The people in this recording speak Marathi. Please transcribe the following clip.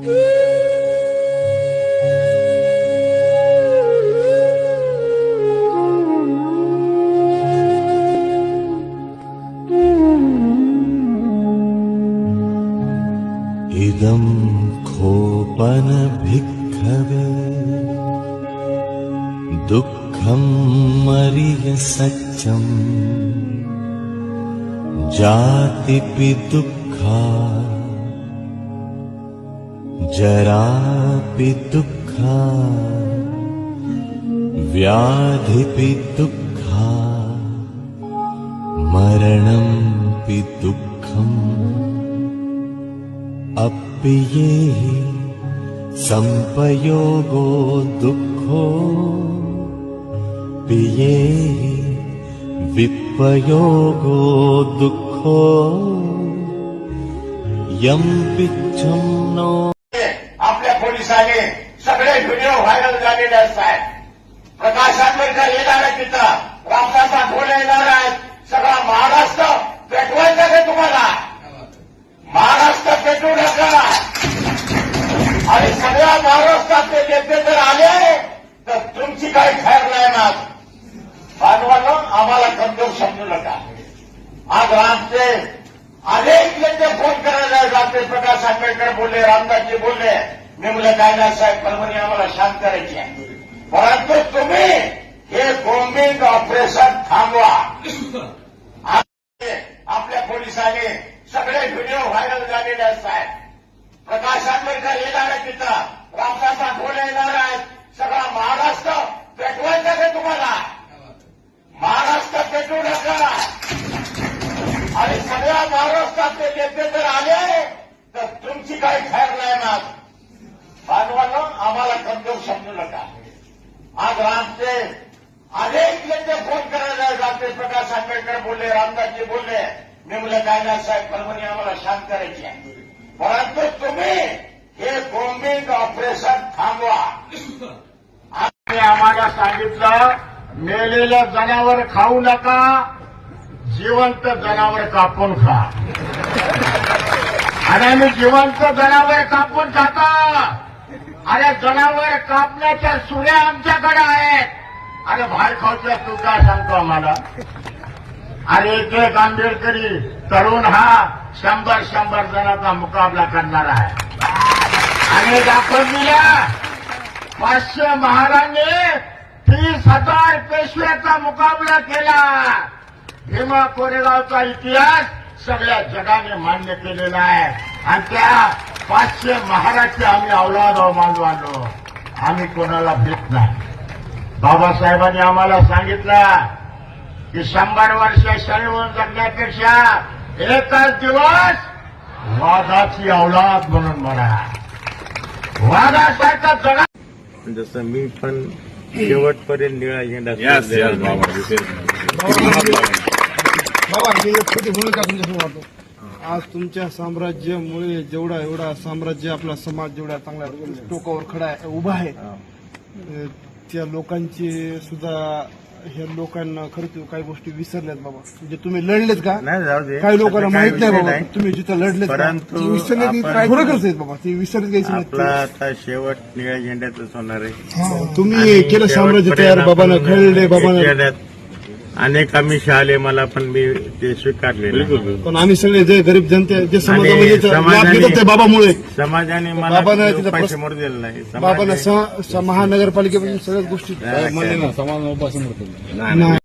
इदं खोपनभिक्खवे दुःखं मरिय सत्यम् जातिपि दुःखा जरापि दुःखा व्याधिपि दुःखा मरणंपि दुःखम् अप्ययेहि सम्पयोगो दुःखो पियेहि विप्पयोगो दुःखो। यं पिच्छं नो दिवसाने सगळे व्हिडिओ व्हायरल झालेले असतात. प्रकाश आंबेडकर येणार आहे तिथं रामदास आठवले येणार आहेत. सगळा महाराष्ट्र पेटवायचा का तुम्हाला? महाराष्ट्र पेटू नका. आणि सगळ्या महाराष्ट्रातले नेते जर आले तर तुमची काही खैर नाही ना भांडवानो आम्हाला कमजोर समजू नका. आज आमचे अनेक नेते फोन करायला जाते. प्रकाश आंबेडकर बोलले रामदासजी बोलले मी म्हणलं काय साहेब परभणी आम्हाला शांत करायची आहे. परंतु तुम्ही हे बॉम्बिंग ऑपरेशन थांबवा. आपल्या पोलिसांनी सगळे व्हिडिओ व्हायरल झालेले असतात प्रकाश आंबेडकर येणार आहे तिथं. रामदास आठवले येणार आहेत. सगळा महाराष्ट्र पेटवायचा का तुम्हाला. महाराष्ट्र पेटवू नका. आणि सगळ्या महाराष्ट्रातले नेते जर आले तर तुमची काही खैर नाही ना भांडवानो आम्हाला कमजोर समजू नका. आज रामचे अनेक नेते फोन करायला जाते. प्रकाश आंबेडकर बोलले रामदासजी बोलले मी म्हणलं काय नाही साहेब परभणी आम्हाला शांत करायची आहे. परंतु तुम्ही हे बॉम्बिंग ऑपरेशन थांबवा. आणि आम्हाला सांगितलं मेलेलं जनावर खाऊ नका जिवंत जनावर कापून खा. आणि आम्ही जिवंत जनावर कापून खाता. अरे जनावर कापण्याच्या सुऱ्या आमच्याकडे आहेत. अरे बाहेर खाऊच्या तू काय सांगतो आम्हाला. अरे एक एक आंबेडकरी तरुण हा शंभर शंभर जणांचा मुकाबला करणार आहे. आणि दाखवून दिल्या. पाचशे महारांनी तीस हजार पेशव्याचा मुकाबला केला. भीमा कोरेगावचा इतिहास सगळ्या जगाने मान्य केलेला आहे. आणि त्या पाचशे महाराजचे आम्ही अवलाद मानवालो आम्ही कोणाला भीत नाही बाबासाहेबांनी आम्हाला सांगितलं की शंभर वर्ष शरीर जगण्यापेक्षा एकच दिवस वाघाची अवलाद म्हणून म्हणा वाघासारखा जगा जसं मी पण शेवटपर्यंत निळा झेंडा. बाबा. मी एक छोटी भूमिका तुमच्यासमोर आज तुमच्या साम्राज्यामुळे जेवढा एवढा साम्राज्य आपला समाज जेवढा चांगला टोकावर खडा उभा आहे त्या लोकांची सुद्धा ह्या लोकांना खरंच काही गोष्टी विसरल्यात बाबा. म्हणजे तुम्ही लढलेत का? काही लोकांना माहीत नाही बाबा. तुम्ही जिथं लढलेत फरकच आहेत बाबा ती विसरत घ्यायची आता शेवट निळ्या झेंड्यातच होणार आहे. हा, तुम्ही केलं साम्राज्य तयार बाबानं खेळले बाबानं. अनेक आमिष आले मला पण मी ते स्वीकारले. पण आम्ही सगळे जे गरीब जनते जे समाजामध्ये लाभ समाजाने- घेतात ते बाबामुळे. समाजाने मला बाबानं तिथं प्रस- मोड दिला नाही. बाबांना समाजाने- महानगरपालिकेपासून सगळ्याच गोष्टी काय- नाही.